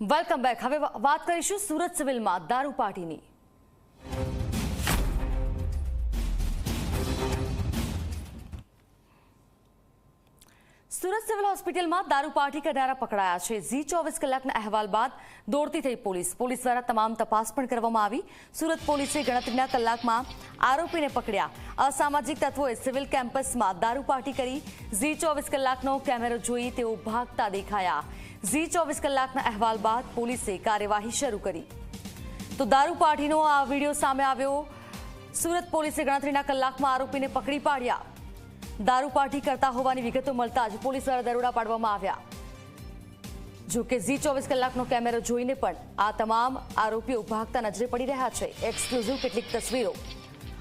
Welcome back હવે વાત કરીશું સુરત સિવિલમાં દારૂ પાર્ટીની. સુરત સિવિલ હોસ્પિટલમાં દારૂ પાર્ટી કરનારા પકડાયા છે. ઝી ચોવીસ કલાકના અહેવાલ બાદ દોડતી થઈ પોલીસ. પોલીસ દ્વારા તમામ તપાસ પણ કરવામાં આવી. સુરત પોલીસે ગણતરીના કલાકમાં આરોપીને પકડ્યા. અસામાજિક તત્વોએ સિવિલ કેમ્પસમાં દારૂ પાર્ટી કરી. ઝી ચોવીસ કલાકનો કેમેરો જોઈ તેઓ ભાગતા દેખાયા. ઝી ચોવીસ કલાકના અહેવાલ બાદ પોલીસે કાર્યવાહી શરૂ કરી. તો દારૂ પાર્ટીનો આ વીડિયો સામે આવ્યો. સુરત પોલીસે ગણતરીના કલાકમાં આરોપીને પકડી પાડ્યા. દારૂ પાર્ટી કરતા હોવાની વિગતો મળતા જ પોલીસ દ્વારા દરોડા પાડવામાં આવ્યા. જોકે ઝી ચોવીસ કલાકનો કેમેરો જોઈને પણ આ તમામ આરોપીઓ ભાગતા નજરે પડી રહ્યા છે. એક્સક્લુઝિવ કેટલીક તસવીરો.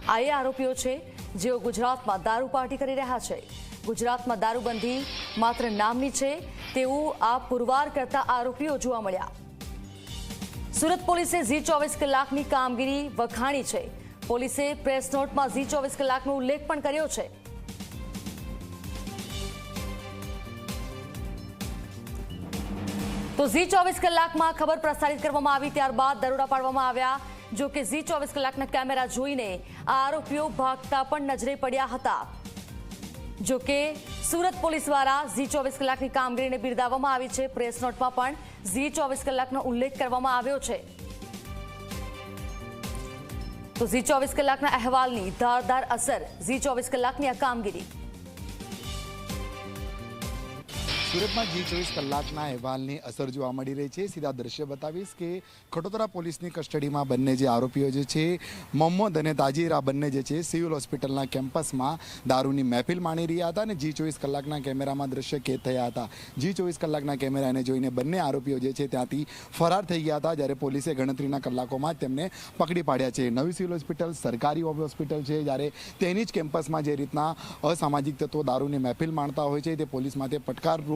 આ એ આરોપીઓ છે જેઓ ગુજરાતમાં દારૂ પાર્ટી કરી રહ્યા છે. ગુજરાતમાં દારૂબંધી માત્ર નામની છે તેવું આ પુરવાર કરતા આરોપીઓ જોવા મળ્યા. સુરત પોલીસે ઝી ચોવીસ કલાકની કામગીરી વખાણી છે. પોલીસે પ્રેસ નોટમાં ઝી ચોવીસ કલાકનો ઉલ્લેખ પણ કર્યો છે. તો ઝી ચોવીસ કલાકમાં ખબર પ્રસારિત કરવામાં આવી, ત્યારબાદ દરોડા પાડવામાં આવ્યા. જો કે ઝી ચોવીસ કલાકના કેમેરા જોઈને આરોપીઓ ભાગતા પણ નજરે પડ્યા હતા. જો કે સુરત પોલીસ દ્વારા ઝી ચોવીસ કલાકની કામગીરીને બિરદાવવામાં આવી છે. પ્રેસ નોટમાં પણ ઝી ચોવીસ કલાકનો ઉલ્લેખ કરવામાં આવ્યો છે. તો ઝી ચોવીસ કલાકના અહેવાલની ધારદાર અસર, ઝી ચોવીસ કલાકની આ કામગીરી. સુરતમાં જી ચોવીસ કલાકના અહેવાલની અસર જોવા મળી રહી છે. સીધા દ્રશ્ય બતાવીશ કે ખટોતરા પોલીસની કસ્ટડીમાં બંને જે આરોપીઓ જે છે, મોહમ્મદ અને તાજીર બંને જે છે, સિવિલ હોસ્પિટલના કેમ્પસમાં દારૂની મહેફિલ માણી રહ્યા હતા અને જી ચોવીસ કલાકના કેમેરામાં દ્રશ્ય કેદ થયા હતા. જી ચોવીસ કલાકના કેમેરાને જોઈને બંને આરોપીઓ જે છે ત્યાંથી ફરાર થઈ ગયા હતા, જ્યારે પોલીસે ગણતરીના કલાકોમાં જ તેમને પકડી પાડ્યા છે. નવી સિવિલ હોસ્પિટલ, સરકારી હોસ્પિટલ છે, જ્યારે તેની જ કેમ્પસમાં જે રીતના અસામાજિક તત્વો દારૂની મહેફિલ માણતા હોય છે, તે પોલીસ માટે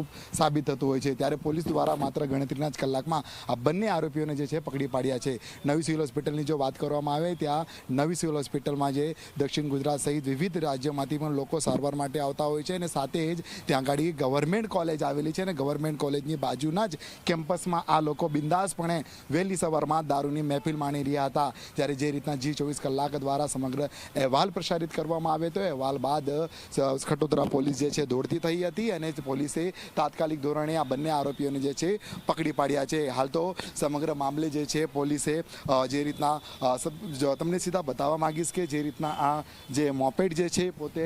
પડકારરૂપ સાબિત થતું હોય છે. ત્યારે પોલીસ દ્વારા માત્ર ગણતરીના જ કલાકમાં આ બંને આરોપીઓને જે છે પકડી પાડ્યા છે. નવી સિવિલ હોસ્પિટલની જો વાત કરવામાં આવે, ત્યાં નવી સિવિલ હોસ્પિટલમાં જે દક્ષિણ ગુજરાત સહિત વિવિધ રાજ્યોમાંથી પણ લોકો સારવાર માટે આવતા હોય છે અને સાથે જ ત્યાં આગળ ગવર્મેન્ટ કોલેજ આવેલી છે અને ગવર્મેન્ટ કોલેજની બાજુના જ કેમ્પસમાં આ લોકો બિંદાસપણે વહેલી સવારમાં દારૂની મહેફિલ માણી રહ્યા હતા. ત્યારે જે રીતના જી ચોવીસ કલાક દ્વારા સમગ્ર અહેવાલ પ્રસારિત કરવામાં આવ્યો હતો. અહેવાલ બાદ ખટોદરા પોલીસ જે છે દોડતી થઈ હતી અને પોલીસે તાત્કાલિક ધોરણે આ બંને આરોપીઓને જે છે પકડી પાડ્યા છે. હાલ તો સમગ્ર મામલે જે છે પોલીસે જે રીતના તમને સીધા બતાવવા માગીશ કે જે રીતના આ જે મોપેટ જે છે પોતે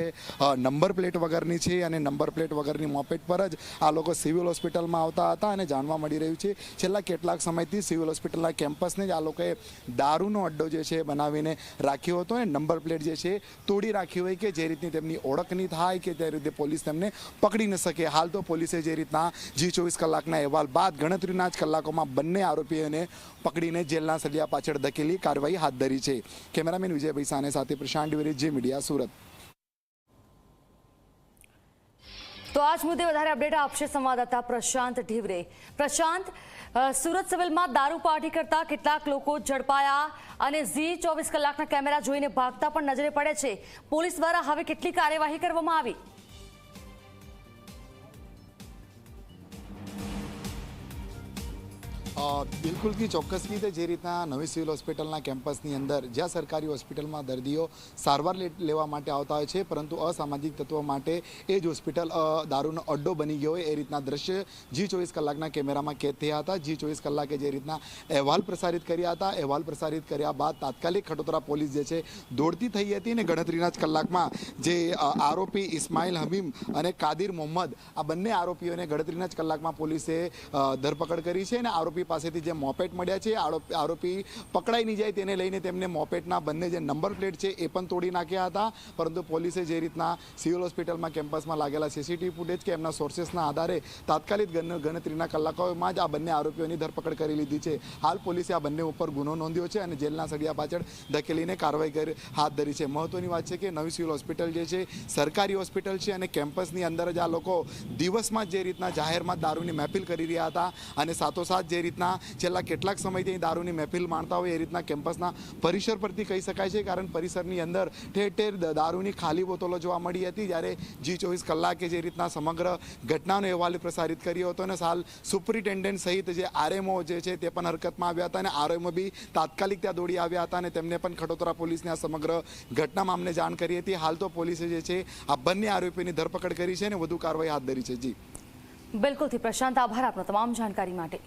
નંબર પ્લેટ વગરની છે અને નંબર પ્લેટ વગરની મોપેટ પર જ આ લોકો સિવિલ હોસ્પિટલમાં આવતા હતા અને જાણવા મળી રહ્યું છે. છેલ્લા કેટલાક સમયથી સિવિલ હોસ્પિટલના કેમ્પસને જ આ લોકોએ દારૂનો અડ્ડો જે છે બનાવીને રાખ્યો હતો અને નંબર પ્લેટ જે છે તોડી રાખી હોય કે જે રીતની તેમની ઓળખ નહીં થાય કે તે રીતે પોલીસ તેમને પકડી ન શકે. હાલ તો પોલીસે જે રીતના જી ચોવીસ કલાકના અહેવાલ બાદ ગણતરીના જ કલાકોમાં બંને આરોપીઓને પકડીને જેલના સળિયા પાછળ ધકેલી કાર્યવાહી હાથ ધરી છે. કેમેરામેન વિજયભાઈ સાને સાથે પ્રશાંત દ્વિવેદી જે મીડિયા સુરત. તો આજ મુદ્દે વધારે અપડેટ આપશે સંવાદદાતા પ્રશાંત ઢીવરે. પ્રશાંત સુરત સિવિલમાં દારૂ પાર્ટી કરતા કેટલાક લોકો ઝડપાયા અને ઝી ચોવીસ કલાકના કેમેરા જોઈને ભાગતા પણ નજરે પડે છે. પોલીસ દ્વારા હવે કેટલી કાર્યવાહી કરવામાં આવી? બિલકુલથી ચોક્કસ રીતે જે રીતના નવી સિવિલ હોસ્પિટલના કેમ્પસની અંદર જ્યાં સરકારી હોસ્પિટલમાં દર્દીઓ સારવાર લેવા માટે આવતા હોય છે, પરંતુ અસામાજિક તત્વો માટે એ જ હોસ્પિટલ દારૂનો અડ્ડો બની ગયો હોય એ રીતના દ્રશ્ય જી ચોવીસ કલાકના કેમેરામાં કેદ થયા હતા. જી ચોવીસ કલાકે જે રીતના અહેવાલ પ્રસારિત કર્યા હતા. અહેવાલ પ્રસારિત કર્યા બાદ તાત્કાલિક ખટોતરા પોલીસ જે છે દોડતી થઈ હતી અને ગણતરીના જ કલાકમાં જે આરોપી ઇસ્માઇલ હમીમ અને કાદિર મોહમ્મદ આ બંને આરોપીઓને ગણતરીના જ કલાકમાં પોલીસે ધરપકડ કરી છે અને આરોપી પાસેથી જે મોપેટ મળ્યા છે, આરોપ- પકડાઈ નહીં જાય તેને લઈને તેમને મોપેટના બંને જે નંબર પ્લેટ છે એ પણ તોડી નાખ્યા હતા. પરંતુ પોલીસે જે રીતના સિવિલ હોસ્પિટલમાં કેમ્પસમાં લાગેલા સીસીટીવી ફૂટેજ કે એમના સોર્સેસના આધારે તાત્કાલિક ગણતરીના કલાકોમાં જ આ બંને આરોપીઓની ધરપકડ કરી લીધી છે. હાલ પોલીસે આ બંને ઉપર ગુનો નોંધ્યો છે અને જેલના સળિયા પાછળ ધકેલીને કાર્યવાહી કરી, હાથ ધરી છે. મહત્વની વાત છે કે નવી સિવિલ હોસ્પિટલ જે છે, સરકારી હોસ્પિટલ છે અને કેમ્પસની અંદર જ આ લોકો દિવસમાં જે રીતના જાહેરમાં દારૂની મહેફિલ કરી રહ્યા હતા અને સાથોસાથ જે રીતના છેલ્લા કેટલાક સમયથી અહીં દારૂની મહેફિલ માણતા હોય એ રીતના કેમ્પસના પરિસર પરથી કહી શકાય છે, કારણ પરિસરની અંદર ઠેર ઠેર દારૂની ખાલી બોટલો જોવા મળી હતી, જ્યારે જી ચોવીસ કલાકે જે રીતના સમગ્ર ઘટનાનો અહેવાલ પ્રસારિત કર્યો હતો અને હાલ સુપરિન્ટેન્ડન્ટ સહિત જે આરએમઓ જે છે તે પણ હરકતમાં આવ્યા હતા અને આરએમઓ બી તાત્કાલિક ત્યાં દોડી આવ્યા હતા અને તેમને પણ ખડોતરા પોલીસને આ સમગ્ર ઘટના મામલે જાણ કરી હતી. હાલ તો પોલીસે જે છે આ બંને આરોપીની ધરપકડ કરી છે અને વધુ કાર્યવાહી હાથ ધરી છે. જી. બિલકુલથી પ્રશાંત, આભાર આપનો તમામ જાણકારી માટે.